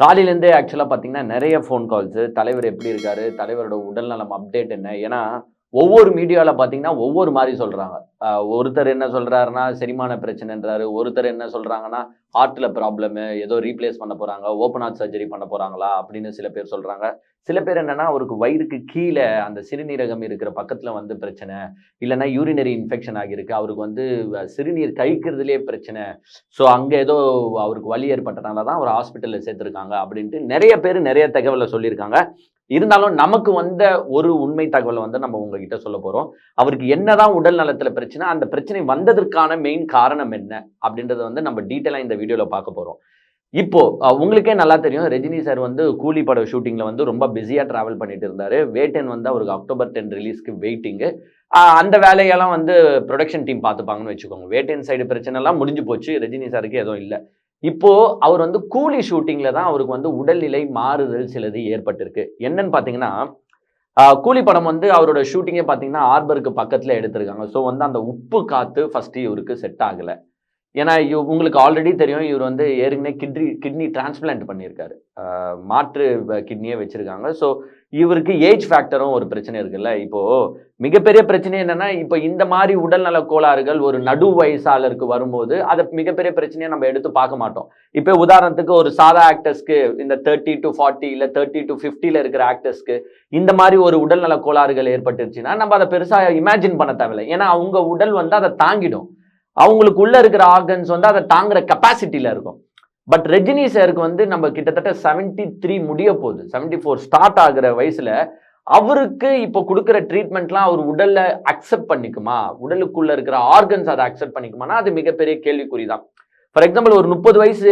காலையிலேருந்தே ஆக்சுவலாக பார்த்தீங்கன்னா நிறைய ஃபோன் கால்ஸு தலைவர் எப்படி இருக்காரு? தலைவரோட உடல்நலம் அப்டேட் என்ன? ஏன்னா ஒவ்வொரு மீடியாவில் பார்த்தீங்கன்னா ஒவ்வொரு மாதிரி சொல்கிறாங்க ஒருத்தர் என்ன சொல்கிறாருன்னா செரிமான பிரச்சனைன்றாரு. ஒருத்தர் என்ன சொல்கிறாங்கன்னா ஹார்ட்டில் ப்ராப்ளமு ஏதோ ரீப்ளேஸ் பண்ண போகிறாங்க ஓப்பன் ஹார்ட் சர்ஜரி பண்ண போகிறாங்களா அப்படின்னு சில பேர் சொல்கிறாங்க சில பேர் என்னென்னா அவருக்கு வயிறுக்கு கீழே அந்த சிறுநீரகம் இருக்கிற பக்கத்தில் வந்து பிரச்சனை இல்லைன்னா யூரினரி இன்ஃபெக்ஷன் ஆகியிருக்கு. அவருக்கு வந்து சிறுநீர் கழிக்கிறதுலே பிரச்சனை. ஸோ அங்கே ஏதோ அவருக்கு வலி ஏற்பட்டனால தான் அவர் ஹாஸ்பிட்டலில் சேர்த்துருக்காங்க அப்படின்ட்டு நிறைய பேர் நிறைய தகவலை சொல்லியிருக்காங்க. இருந்தாலும் நமக்கு வந்த ஒரு உண்மை தகவலை வந்து நம்ம உங்ககிட்ட சொல்ல போகிறோம் அவருக்கு என்னதான் உடல் நலத்தில் பிரச்சனை அந்த பிரச்சனை வந்ததற்கான மெயின் காரணம் என்ன அப்படின்றத வந்து நம்ம டீட்டெயிலாக இந்த வீடியோவில் பார்க்க போகிறோம் இப்போ உங்களுக்கே நல்லா தெரியும் ரஜினி சார் வந்து கூலி பட ஷூட்டிங்கில் வந்து ரொம்ப பிஸியாக ட்ராவல் பண்ணிட்டு இருந்தார். வேட்டன் வந்து அவருக்கு அக்டோபர் டென் ரிலீஸ்க்கு வெயிட்டிங்கு அந்த வேலையெல்லாம் வந்து ப்ரொடக்ஷன் டீம் பார்த்துப்பாங்கன்னு வச்சுக்கோங்க. வேட்டன் சைடு பிரச்சனைலாம் முடிஞ்சு போச்சு. ரஜினி சாருக்கு எதுவும் இல்லை. இப்போ அவர் வந்து கூலி ஷூட்டிங்ல தான் அவருக்கு வந்து உடல்நிலை மாறுதல் சிலது ஏற்பட்டிருக்கு. என்னன்னு பார்த்தீங்கன்னா கூலி படம் வந்து அவரோட ஷூட்டிங்கே பார்த்தீங்கன்னா ஆர்பருக்கு பக்கத்தில் எடுத்திருக்காங்க. ஸோ வந்து அந்த உப்பு காத்து ஃபர்ஸ்ட் இவருக்கு செட் ஆகலை. ஏன்னா உங்களுக்கு ஆல்ரெடி தெரியும் இவர் வந்து ஏற்கனவே கிட்னி கிட்னி டிரான்ஸ்பிளான்ட் பண்ணியிருக்காரு. மாற்று கிட்னியே வச்சிருக்காங்க. ஸோ இவருக்கு ஏஜ் ஃபேக்டரும் ஒரு பிரச்சனை இருக்குல்ல. இப்போ மிகப்பெரிய பிரச்சனை என்னன்னா இப்போ இந்த மாதிரி உடல்நல கோளாறுகள் ஒரு நடு வயசாளருக்கு வரும்போது அதை மிகப்பெரிய பிரச்சனையை நம்ம எடுத்து பார்க்க மாட்டோம். இப்போ உதாரணத்துக்கு ஒரு சாதா ஆக்டர்ஸ்க்கு இந்த தேர்ட்டி டு ஃபார்ட்டி இல்லை தேர்ட்டி டு ஃபிஃப்டியில் இருக்கிற ஆக்டர்ஸ்க்கு இந்த மாதிரி ஒரு உடல்நல கோளாறுகள் ஏற்பட்டுருச்சுன்னா நம்ம அதை பெருசாக இமேஜின் பண்ண தேவையில்லை. ஏன்னா அவங்க உடல் வந்து அதை தாங்கிடும். அவங்களுக்குள்ள இருக்கிற ஆர்கன்ஸ் வந்து அதை தாங்குற கெப்பாசிட்டியில் இருக்கும். பட் ரஜினி சாருக்கு வந்து நம்ம கிட்டத்தட்ட 73 த்ரீ முடிய போகுது. 74 ஃபோர் ஸ்டார்ட் ஆகுற வயசுல அவருக்கு இப்போ கொடுக்குற ட்ரீட்மெண்ட்லாம் அவர் உடல்ல அக்செப்ட் பண்ணிக்குமா? உடலுக்குள்ள இருக்கிற ஆர்கன்ஸ் அதை அக்செப்ட் பண்ணிக்குமானா அது மிகப்பெரிய கேள்விக்குறி தான் ஃபார் எக்ஸாம்பிள் ஒரு முப்பது வயசு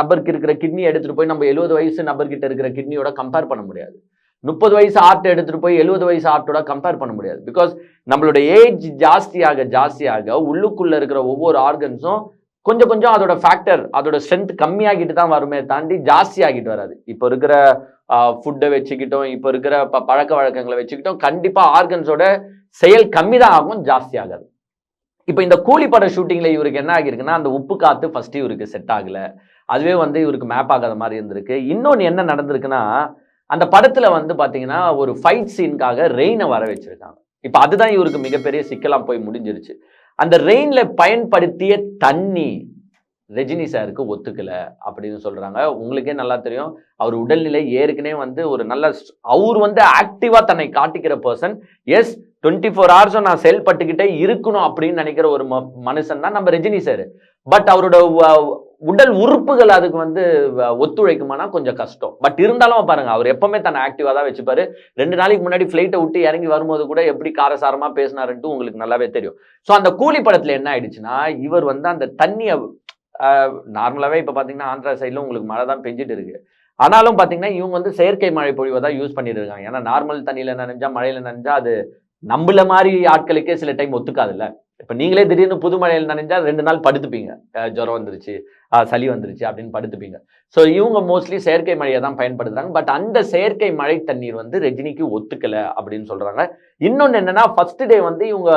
நபருக்கு இருக்கிற கிட்னி எடுத்துட்டு போய் நம்ம எழுபது வயசு நபர்கிட்ட இருக்கிற கிட்னியோட கம்பேர் பண்ண முடியாது. முப்பது வயசு ஆர்ட் எடுத்துட்டு போய் எழுபது வயசு ஆர்ட்டோட கம்பேர் பண்ண முடியாது. பிகாஸ் நம்மளோட ஏஜ் ஜாஸ்தியாக ஜாஸ்தியாக உள்ளுக்குள்ள இருக்கிற ஒவ்வொரு ஆர்கன்ஸும் கொஞ்சம் கொஞ்சம் அதோட ஃபேக்டர் அதோட ஸ்ட்ரென்த் கம்மியாகிட்டு தான் வருமே தாண்டி ஜாஸ்தி ஆகிட்டு வராது. இப்போ இருக்கிற ஃபுட்டை வச்சுக்கிட்டோம் இப்போ இருக்கிற ப- பழக்க வழக்கங்களை வச்சுக்கிட்டோம் கண்டிப்பாக ஆர்கன்ஸோட செயல் கம்மி தான் ஆகும் ஜாஸ்தி ஆகாது இப்போ இந்த கூலி பட இவருக்கு என்ன ஆகிருக்குன்னா அந்த உப்பு காத்து ஃபர்ஸ்ட் இவருக்கு செட் ஆகலை. அதுவே வந்து இவருக்கு மேப் ஆகாத மாதிரி இருந்திருக்கு. இன்னொன்று என்ன நடந்திருக்குன்னா அந்த படத்தில் வந்து பார்த்தீங்கன்னா ஒரு ஃபைட் சீனுக்காக ரெயினை வர வச்சுருக்காங்க. இப்போ அதுதான் இவருக்கு மிகப்பெரிய சிக்கலாக போய் முடிஞ்சிருச்சு. அந்த ரெயின்ல பயன்படுத்திய தண்ணி ரஜினி சாருக்கு ஒத்துக்கல அப்படின்னு சொல்றாங்க. உங்களுக்கே நல்லா தெரியும். அவர் உடல்நிலை ஏற்கனவே வந்து ஒரு நல்ல அவர் வந்து ஆக்டிவா தன்னை காட்டிக்கிற பர்சன் எஸ் டுவெண்ட்டி ஃபோர் ஹவர்ஸும் நான் செயல்பட்டுக்கிட்டே இருக்கணும் அப்படின்னு நினைக்கிற ஒரு ம- மனுஷன் தான் நம்ம ரஜினி சார். பட் அவரோட உடல் உறுப்புகள் அதுக்கு வந்து வ- ஒத்துழைக்குமானா கொஞ்சம் கஷ்டம். பட் இருந்தாலும் பாருங்க அவர் எப்பவுமே தன்னை ஆக்டிவாக தான் வச்சுப்பாரு. ரெண்டு நாளைக்கு முன்னாடி ஃப்ளைட்டை விட்டு இறங்கி வரும்போது கூட எப்படி காரசாரமா பேசினாருன்ட்டு உங்களுக்கு நல்லாவே தெரியும். ஸோ அந்த கூலி படத்துல என்ன ஆயிடுச்சுன்னா இவர் வந்து அந்த தண்ணியை நார்மலாகவே இப்போ பார்த்தீங்கன்னா ஆந்திரா சைடில் உங்களுக்கு மழை தான் பெஞ்சிட்டு இருக்கு. ஆனாலும் பார்த்தீங்கன்னா இவங்க வந்து செயற்கை மழை பொழிவை தான் யூஸ் பண்ணிட்டு இருக்காங்க. ஏன்னா நார்மல் தண்ணியில் நனைஞ்சா மழையில் நனைஞ்சா அது நம்மள மாதிரி ஆட்களுக்கே சில டைம் ஒத்துக்காதுல்ல. இப்போ நீங்களே திடீர்னு புது மழையில் நனைஞ்சா ரெண்டு நாள் படுத்துப்பீங்க. ஜுரம் வந்துருச்சு சளி வந்துருச்சு அப்படின்னு படுத்துப்பீங்க. ஸோ இவங்க மோஸ்ட்லி செயற்கை மழையை தான் பயன்படுத்துறாங்க. பட் அந்த செயற்கை மழை தண்ணீர் வந்து ரஜினிக்கு ஒத்துக்கலை அப்படின்னு சொல்கிறாங்க இன்னொன்று என்னென்னா ஃபர்ஸ்ட் டே வந்து இவங்க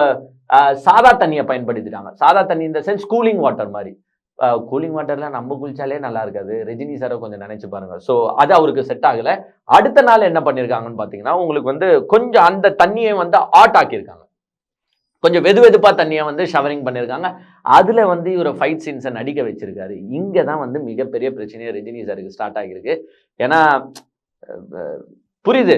சாதா தண்ணியை பயன்படுத்திட்டாங்க. சாதா தண்ணி இந்த சென்ஸ் கூலிங் வாட்டர் மாதிரி. கூலிங் வாட்டர்லாம் நம்ம குளிச்சாலே நல்லா இருக்காது. ரஜினி சாரை கொஞ்சம் நினைச்சு பாருங்க. ஸோ அது அவருக்கு செட் ஆகலை. அடுத்த நாள் என்ன பண்ணியிருக்காங்கன்னு பார்த்தீங்கன்னா உங்களுக்கு வந்து கொஞ்சம் அந்த தண்ணியை வந்து ஆட் ஆக்கியிருக்காங்க. கொஞ்சம் வெது வெதுப்பாக தண்ணியை வந்து ஷவரிங் பண்ணியிருக்காங்க. அதில் வந்து இவரை ஃபைட் சீன்ஸை நடிக்க வச்சுருக்காரு. இங்கே தான் வந்து மிகப்பெரிய பிரச்சனையே ரஜினி சாருக்கு ஸ்டார்ட் ஆகியிருக்கு. ஏன்னா புரியுது.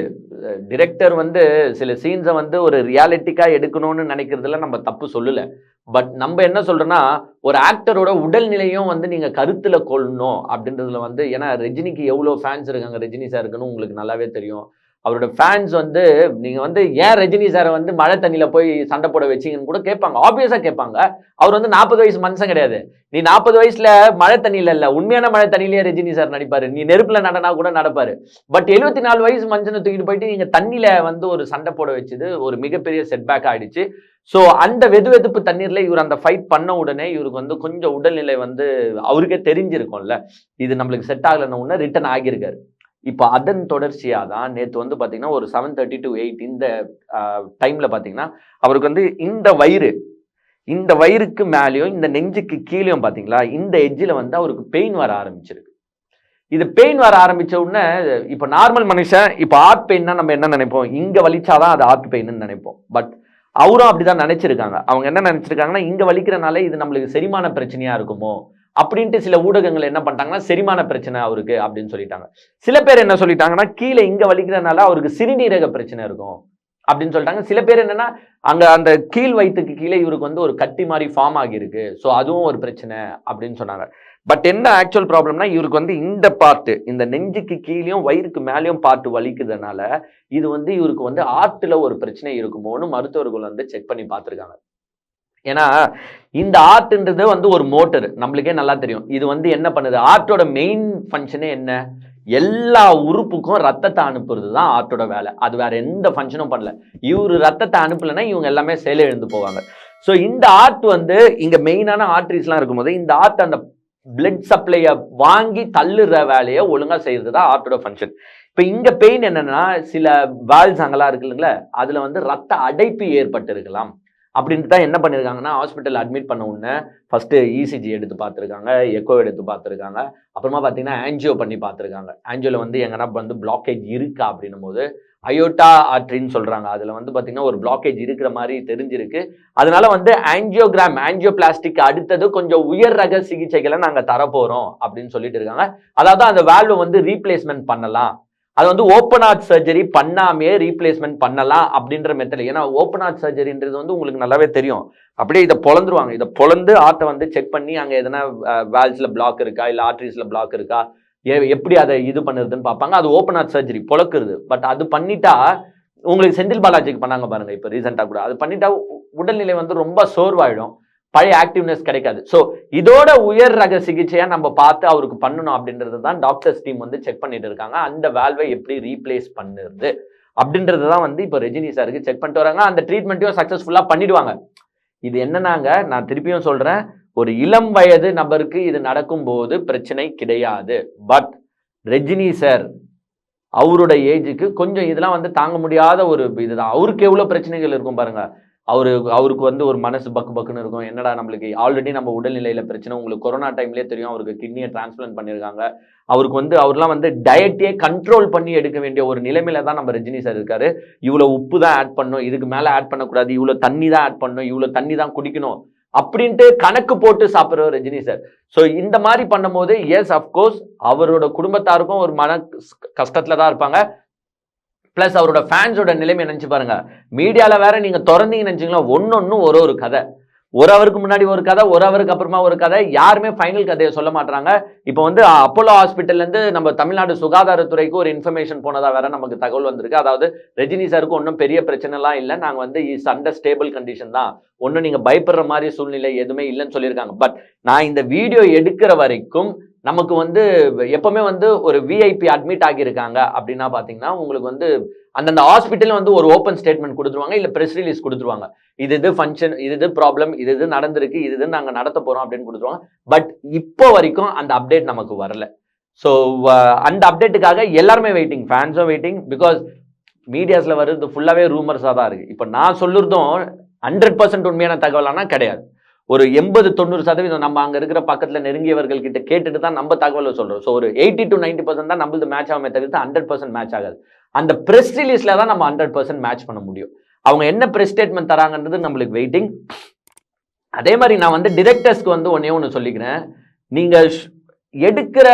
டிரெக்டர் வந்து சில சீன்ஸை வந்து ஒரு ரியாலிட்டிக்காக எடுக்கணும்னு நினைக்கிறதுல நம்ம தப்பு சொல்லலை. பட் நம்ம என்ன சொல்கிறோன்னா ஒரு ஆக்டரோட உடல்நிலையும் வந்து நீங்கள் கருத்தில் கொள்ளணும் அப்படின்றதுல வந்து ஏன்னா ரஜினிக்கு எவ்வளோ ஃபேன்ஸ் இருக்காங்க ரஜினி சாருக்குன்னு உங்களுக்கு நல்லாவே தெரியும். அவரோட ஃபேன்ஸ் வந்து நீங்கள் வந்து ஏன் ரஜினி சாரை வந்து மழை தண்ணியில் போய் சண்டை போட வச்சீங்கன்னு கூட கேட்பாங்க. ஆப்வியஸாக கேட்பாங்க. அவர் வந்து நாற்பது வயசு மனுஷன் கிடையாது. நீ நாற்பது வயசில் மழை தண்ணியில் இல்லை உண்மையான மழை தண்ணியிலேயே ரஜினி சார் நடிப்பார். நீ நெருப்பில் நடனா கூட நடப்பார். பட் எழுபத்தி நாலு வயசு மனுஷனை தூக்கிட்டு போயிட்டு நீங்கள் தண்ணியில் வந்து ஒரு சண்டை போட வச்சது ஒரு மிகப்பெரிய செட்பேக் ஆகிடுச்சு ஸோ அந்த வெது வெதுப்பு தண்ணீரில் இவர் அந்த ஃபைட் பண்ண உடனே இவருக்கு வந்து கொஞ்சம் உடல்நிலை வந்து அவருக்கே தெரிஞ்சிருக்கும்ல. இது நம்மளுக்கு செட் ஆகலைன்னு உடனே ரிட்டர்ன் ஆகியிருக்காரு. இப்போ அதன் தொடர்ச்சியாக தான் நேற்று வந்து பார்த்தீங்கன்னா ஒரு செவன் தேர்ட்டி டு எயிட் இந்த டைமில் பார்த்தீங்கன்னா அவருக்கு வந்து இந்த வயிறு இந்த வயிறுக்கு மேலேயும் இந்த நெஞ்சுக்கு கீழேயும் பார்த்தீங்களா இந்த எஜ்ஜில் வந்து அவருக்கு பெயின் வர ஆரம்பிச்சிருக்கு. இது பெயின் வர ஆரம்பித்த உடனே இப்போ நார்மல் மனுஷன் இப்போ ஆர்ட் பெயின்னா நம்ம என்ன நினைப்போம்? இங்கே வலிச்சாதான் அது ஆர்ட் பெயின்னு நினைப்போம். பட் அவரும் அப்படிதான் நினச்சிருக்காங்க. அவங்க என்ன நினச்சிருக்காங்கன்னா இங்கே வலிக்கிறனால இது நம்மளுக்கு செரிமான பிரச்சனையாக இருக்குமோ? அப்படின்ட்டு சில ஊடகங்கள் என்ன பண்ணிட்டாங்கன்னா செரிமான பிரச்சனை அவருக்கு அப்படின்னு சொல்லிட்டாங்க. சில பேர் என்ன சொல்லிட்டாங்கன்னா கீழே இங்க வலிக்கிறதுனால அவருக்கு சிறுநீரக பிரச்சனை இருக்கும் அப்படின்னு சொல்லிட்டாங்க. சில பேர் என்னன்னா அங்க அந்த கீழ் வயிற்றுக்கு கீழே இவருக்கு வந்து ஒரு கட்டி மாதிரி ஃபார்ம் ஆகியிருக்கு. ஸோ அதுவும் ஒரு பிரச்சனை அப்படின்னு சொன்னாங்க. பட் என்ன ஆக்சுவல் ப்ராப்ளம்னா இவருக்கு வந்து இந்த பார்ட்டு இந்த நெஞ்சுக்கு கீழேயும் வயிறுக்கு மேலேயும் பார்ட்டு வலிக்குதுனால இது வந்து இவருக்கு வந்து ஆர்ட்டில் ஒரு பிரச்சனை இருக்குமோன்னு மருத்துவர்கள் வந்து செக் பண்ணி பார்த்துருக்காங்க. ஏன்னா இந்த ஆர்ட்ன்றது வந்து ஒரு மோட்டர் நம்மளுக்கே நல்லா தெரியும். இது வந்து என்ன பண்ணுது? ஆர்ட்டோட மெயின் ஃபங்க்ஷனே என்ன? எல்லா உறுப்புக்கும் ரத்தத்தை அனுப்புறது தான் ஆர்ட்டோட வேலை. அது வேற எந்த ஃபங்க்ஷனும் பண்ணல. இவர் ரத்தத்தை அனுப்பலைன்னா இவங்க எல்லாமே செயலிழந்து போவாங்க. ஸோ இந்த ஆர்ட் வந்து இங்க மெயினான ஆர்ட்ரிஸ்லாம் இருக்கும்போது இந்த ஆர்ட் அந்த பிளட் சப்ளையை வாங்கி தள்ளுற வேலையை ஒழுங்காக செய்யறது தான் ஆர்ட்டோட ஃபங்க்ஷன் இப்போ இங்க பெயின் என்னன்னா சில வேல்ஸ் அங்கெல்லாம் இருக்கு இல்லைங்களா அதுல வந்து ரத்த அடைப்பு ஏற்பட்டு இருக்கலாம் அப்படின்ட்டு தான் என்ன பண்ணியிருக்காங்கன்னா ஹாஸ்பிட்டல் அட்மிட் பண்ண உடனே ஃபஸ்ட்டு இசிஜி எடுத்து பார்த்துருக்காங்க எக்கோ எடுத்து பார்த்துருக்காங்க. அப்புறமா பார்த்தீங்கன்னா ஆன்ஜியோ பண்ணி பார்த்துருக்காங்க. ஆன்ஜியோவில் வந்து எங்கன்னா வந்து பிளாக்கேஜ் இருக்கா அப்படின்னும் போது அயோட்டா ஆட்ரின்னு சொல்கிறாங்க அதில் வந்து பார்த்தீங்கன்னா ஒரு பிளாக்கேஜ் இருக்கிற மாதிரி தெரிஞ்சிருக்கு. அதனால வந்து ஆன்ஜியோகிராம் ஆன்ஜியோபிளாஸ்டிக் அடுத்தது கொஞ்சம் உயர் ரக சிகிச்சைகளை நாங்கள் தரப்போகிறோம் அப்படின்னு சொல்லிட்டு இருக்காங்க. அதாவது அந்த வேல்வை வந்து ரீப்ளேஸ்மெண்ட் பண்ணலாம். அது வந்து ஓப்பன் ஹார்ட் சர்ஜரி பண்ணாமே ரீப்ளேஸ்மெண்ட் பண்ணலாம் அப்படின்ற மெத்தட் ஏன்னா ஓப்பன் ஹார்ட் சர்ஜரின்றது வந்து உங்களுக்கு நல்லாவே தெரியும். அப்படியே இதை பொழந்துருவாங்க. இதை பொழந்து ஆர்ட்டை வந்து செக் பண்ணி அங்கே எதனா வேல்ஸில் பிளாக் இருக்கா? இல்லை ஆர்ட்ரிஸில் பிளாக் இருக்கா? எப்படி அதை இது பண்ணுறதுன்னு பார்ப்பாங்க. அது ஓப்பன் ஹார்ட் சர்ஜரி பொழக்குறது. பட் அது பண்ணிட்டா உங்களுக்கு செந்தில் பாலாஜிக்கு பண்ணாங்க பாருங்க இப்போ ரீசெண்டாக கூட. அது பண்ணிட்டா உடல்நிலை வந்து ரொம்ப சோர்வாயிடும். பழைய ஆக்டிவ்னஸ் கிடைக்காது. ஸோ இதோட உயர் ரக சிகிச்சையாக நம்ம பார்த்து அவருக்கு பண்ணணும் அப்படின்றது தான் டாக்டர்ஸ் டீம் வந்து செக் பண்ணிட்டு இருக்காங்க. அந்த வேல்வை எப்படி ரீப்ளேஸ் பண்ணுறது அப்படின்றது தான் வந்து இப்போ ரஜினி சாருக்கு செக் பண்ணிட்டு வராங்க. அந்த ட்ரீட்மெண்ட்டையும் சக்ஸஸ்ஃபுல்லாக பண்ணிடுவாங்க. இது என்னன்னாங்க? நான் திருப்பியும் சொல்கிறேன் ஒரு இளம் வயது நபருக்கு இது நடக்கும்போது பிரச்சனை கிடையாது. பட் ரஜினி சார் அவரோட ஏஜுக்கு கொஞ்சம் இதெல்லாம் வந்து தாங்க முடியாத ஒரு இதுதான். அவருக்கு எவ்வளோ பிரச்சனைகள் இருக்கும் பாருங்கள் அவரு அவருக்கு வந்து ஒரு மனசு பக்கு பக்குன்னு இருக்கும். என்னடா நம்மளுக்கு ஆல்ரெடி நம்ம உடல்நிலையில பிரச்சனை உங்களுக்கு கொரோனா டைம்லேயே தெரியும் அவருக்கு கிட்னியை டிரான்ஸ்பிளான்ட் பண்ணியிருக்காங்க அவருக்கு வந்து அவர்லாம் வந்து டயட்டையே கண்ட்ரோல் பண்ணி எடுக்க வேண்டிய ஒரு நிலைமையில தான் நம்ம ரஜினி சார் இருக்காரு. இவ்வளோ உப்பு தான் ஆட் பண்ணும் இதுக்கு மேலே ஆட் பண்ணக்கூடாது இவ்வளோ தண்ணி தான் ஆட் பண்ணணும் இவ்வளோ தண்ணி தான் குடிக்கணும் அப்படின்ட்டு கணக்கு போட்டு சாப்பிட்றவர் ரஜினி சார் ஸோ இந்த மாதிரி பண்ணும்போது எஸ் அஃப்கோர்ஸ் அவரோட குடும்பத்தாருக்கும் ஒரு மன கஷ்டத்துல தான் இருப்பாங்க. ப்ளஸ் அவரோட ஃபேன்ஸோட நிலைமை நினச்சி பாருங்க. மீடியாவில் வேற நீங்கள் திறந்தீங்கன்னு ஒன்று ஒன்றும் ஒரு ஒரு கதை. ஒரு அவருக்கு முன்னாடி ஒரு கதை ஒரு அவருக்கு அப்புறமா ஒரு கதை. யாருமே ஃபைனல் கதையை சொல்ல மாட்டாங்க இப்போ வந்து அப்போலோ ஹாஸ்பிட்டல்லேருந்து நம்ம தமிழ்நாடு சுகாதாரத்துறைக்கு ஒரு இன்ஃபர்மேஷன் போனதாக வேற நமக்கு தகவல் வந்திருக்கு. அதாவது ரஜினி சாருக்கு ஒன்றும் பெரிய பிரச்சனைலாம் இல்லை. நாங்கள் வந்து இஸ் அண்டர் ஸ்டேபிள் கண்டிஷன் தான். ஒன்றும் நீங்கள் பயப்படுற மாதிரி சூழ்நிலை எதுவுமே இல்லைன்னு சொல்லியிருக்காங்க. பட் நான் இந்த வீடியோ எடுக்கிற வரைக்கும் நமக்கு வந்து எப்பவுமே வந்து ஒரு விஐபி அட்மிட் ஆகியிருக்காங்க அப்படின்னா பார்த்தீங்கன்னா உங்களுக்கு வந்து அந்தந்த ஹாஸ்பிட்டல் வந்து ஒரு ஓப்பன் ஸ்டேட்மெண்ட் கொடுத்துருவாங்க இல்லை ப்ரெஸ் ரிலீஸ் கொடுத்துருவாங்க. இது இது ஃபங்க்ஷன் இது இது ப்ராப்ளம் இது இது நடந்திருக்கு இது இது நாங்கள் நடத்த போகிறோம் அப்படின்னு கொடுத்துருவாங்க. பட் இப்போ வரைக்கும் அந்த அப்டேட் நமக்கு வரல. ஸோ அந்த அப்டேட்டுக்காக எல்லாருமே வெயிட்டிங் ஃபேன்ஸும் வெயிட்டிங் பிகாஸ் மீடியாஸில் வருது ஃபுல்லாகவே ரூமர்ஸாக தான் இருக்குது இப்போ நான் சொல்லுறதும் ஹண்ட்ரட் பர்சன்ட் உண்மையான தகவலானா கிடையாது. ஒரு எண்பது தொண்ணூறு சதவீதம் நம்ம அங்கே இருக்கிற பக்கத்தில் நெருங்கியவர்கள் கிட்ட கேட்டுட்டு தான் நம்ம தகவலை சொல்கிறோம் ஸோ ஒரு எயிட்டி டு நைன்டி பர்சன்ட் தான் நம்மளது மேட்ச் ஆகாம தவிர்த்து ஹண்ட்ரட் பர்சன்ட் மேட்ச் ஆகாது. அந்த ப்ரெஸ் ரிலீஸில் தான் நம்ம ஹண்ட்ரட் பர்சன்ட் மேட்ச் பண்ண முடியும். அவங்க என்ன ப்ரெஸ் ஸ்டேட்மெண்ட் தராங்கன்றது நம்மளுக்கு வெயிட்டிங் அதே மாதிரி நான் வந்து டிரெக்டர்ஸ்க்கு வந்து ஒன்றே ஒன்று சொல்லிக்கிறேன். நீங்கள் எடுக்கிற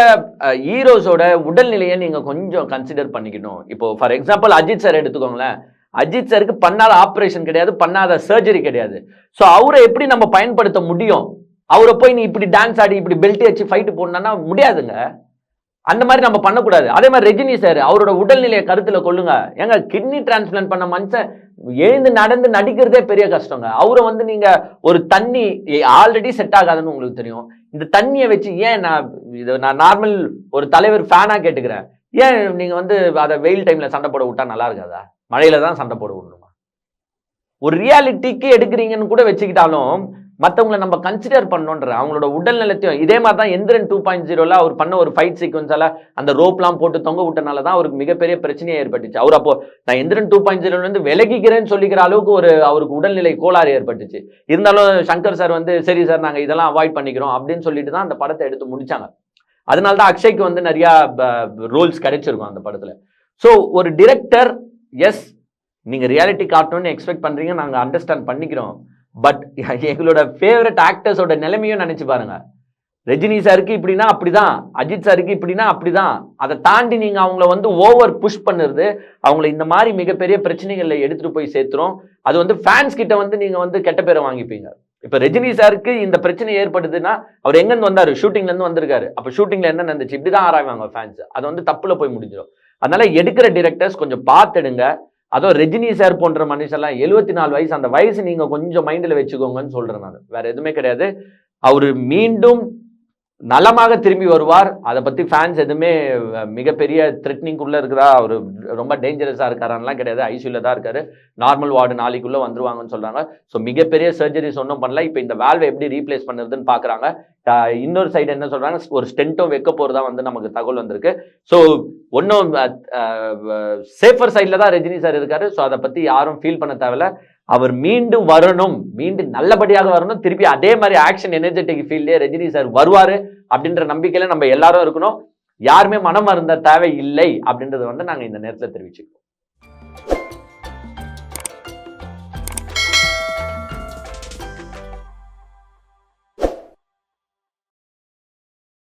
ஹீரோஸோட உடல்நிலையை நீங்கள் கொஞ்சம் கன்சிடர் பண்ணிக்கணும். இப்போ ஃபார் எக்ஸாம்பிள் அஜித் சார் எடுத்துக்கோங்களேன். அஜித் சாருக்கு பண்ணாத ஆப்ரேஷன் கிடையாது பண்ணாத சர்ஜரி கிடையாது. ஸோ அவரை எப்படி நம்ம பயன்படுத்த முடியும்? அவரை போய் நீ இப்படி டான்ஸ் ஆடி இப்படி பெல்ட் வச்சு ஃபைட்டு போடணும்னா முடியாதுங்க. அந்த மாதிரி நம்ம பண்ணக்கூடாது. அதே மாதிரி ரஜினி சார் அவரோட உடல்நிலையை கருத்தில் கொள்ளுங்க. ஏங்க கிட்னி டிரான்ஸ்பிளான்ட் பண்ண மனுஷன் எழுந்து நடந்து நடிக்கிறதே பெரிய கஷ்டங்க. அவரை வந்து நீங்க ஒரு தண்ணி ஆல்ரெடி செட் ஆகாதுன்னு உங்களுக்கு தெரியும். இந்த தண்ணியை வச்சு ஏன் நான் இது நான் நார்மல் ஒரு தலைவர் ஃபேனாக கேட்டுக்கிறேன்? ஏன் நீங்கள் வந்து அதை வெயில் டைமில் சண்டை போட விட்டா நல்லா இருக்காதா? மழையில தான் சண்டை போட விடணுமா? ஒரு ரியாலிட்டிக்கு எடுக்கிறீங்கன்னு கூட வச்சுக்கிட்டாலும் மற்றவங்களை நம்ம கன்சிடர் பண்ணோன்ற அவங்களோட உடல் நிலத்தையும் இதே மாதிரி தான் எந்திரன் டூ பாயிண்ட் ஜீரோல அவர் பண்ண ஒரு ஃபைட் சீக்வன்ஸால அந்த ரோப்லாம் போட்டு தொங்க விட்டனால தான் அவருக்கு மிகப்பெரிய பிரச்சனையே ஏற்பட்டுச்சு. அவர் அப்போ நான் எந்திரன் டூ பாயிண்ட் ஜீரோல இருந்து விலகிக்கிறேன்னு சொல்லிக்கிற அளவுக்கு ஒரு அவருக்கு உடல்நிலை கோளாறு ஏற்பட்டுச்சு. இருந்தாலும் சங்கர் சார் வந்து சரி சார் நாங்கள் இதெல்லாம் அவாய்ட் பண்ணிக்கிறோம் அப்படின்னு சொல்லிட்டு தான் அந்த படத்தை எடுத்து முடிச்சாங்க. அதனால தான் அக்ஷய்க்கு வந்து நிறைய ரோல்ஸ் கிடைச்சிருக்கும் அந்த படத்துல. ஸோ ஒரு டிரெக்டர் எஸ் நீங்கள் ரியாலிட்டி காட்டணும்னு எக்ஸ்பெக்ட் பண்ணுறீங்க நாங்கள் அண்டர்ஸ்டாண்ட் பண்ணிக்கிறோம். பட் எங்களோட ஃபேவரட் ஆக்டர்ஸோட நிலைமையும் நினச்சி பாருங்க. ரஜினி சாருக்கு இப்படின்னா அப்படிதான் அஜித் சாருக்கு இப்படின்னா அப்படிதான். அதை தாண்டி நீங்க அவங்கள வந்து ஓவர் புஷ் பண்ணுறது அவங்கள இந்த மாதிரி மிகப்பெரிய பிரச்சனைகளில் எடுத்துட்டு போய் சேர்த்துரும். அது வந்து ஃபேன்ஸ் கிட்ட வந்து நீங்க வந்து கெட்ட பேரை வாங்கிப்பீங்க. இப்ப ரஜினி சாருக்கு இந்த பிரச்சனை ஏற்படுதுன்னா அவர் எங்கேருந்து வந்தாரு? ஷூட்டிங்ல இருந்து வந்திருக்காரு. அப்ப ஷூட்டிங்ல என்ன நடந்துச்சு? இப்படிதான் ஆராய்வாங்க ஃபேன்ஸ் அது வந்து தப்புல போய் முடிஞ்சிடும் அதனால எடுக்கிற டிரெக்டர்ஸ் கொஞ்சம் பார்த்துடுங்க. அதுவும் ரஜினி சார் போன்ற மனுஷெல்லாம் எழுபத்தி நாலு வயசு அந்த வயசு நீங்க கொஞ்சம் மைண்ட்ல வச்சுக்கோங்கன்னு சொல்றேன் நான். வேற எதுவுமே கிடையாது. அவரு மீண்டும் நலமாக திரும்பி வருவார். அதை பற்றி ஃபேன்ஸ் எதுவுமே மிகப்பெரிய த்ரெட்னிங்குள்ளே இருக்கிறா அவர் ரொம்ப டேஞ்சரஸாக இருக்காரான்லாம் கிடையாது. ஐசியூவில் தான் இருக்காரு. நார்மல் வார்டு நாளைக்குள்ளே வந்துருவாங்கன்னு சொல்கிறாங்க ஸோ மிகப்பெரிய சர்ஜரிஸ் ஒன்றும் பண்ணல. இப்போ இந்த வேல்வை எப்படி ரீப்ளேஸ் பண்ணுறதுன்னு பார்க்குறாங்க இன்னொரு சைடு என்ன சொல்கிறாங்க ஒரு ஸ்டென்ட்டும் வைக்க போகிறதா வந்து நமக்கு தகவல் வந்திருக்கு. ஸோ ஒன்றும் சேஃபர் சைடில் தான் ரஜினி சார் இருக்காரு. ஸோ அதை பற்றி யாரும் ஃபீல் பண்ண தேவையில்ல. அவர் மீண்டும் வரணும் மீண்டும் நல்லபடியாக வரணும். திருப்பி அதே மாதிரி ஆக்ஷன் எனர்ஜெட்டிக் ஃபீல்டே ரஜினி சார் வருவாரு அப்படின்ற நம்பிக்கையில நம்ம எல்லாரும் இருக்கணும். யாருமே மனம் மருந்த தேவை இல்லை அப்படின்றத வந்து நாங்கள் இந்த நேரத்தில் தெரிவிச்சுக்கிறோம்.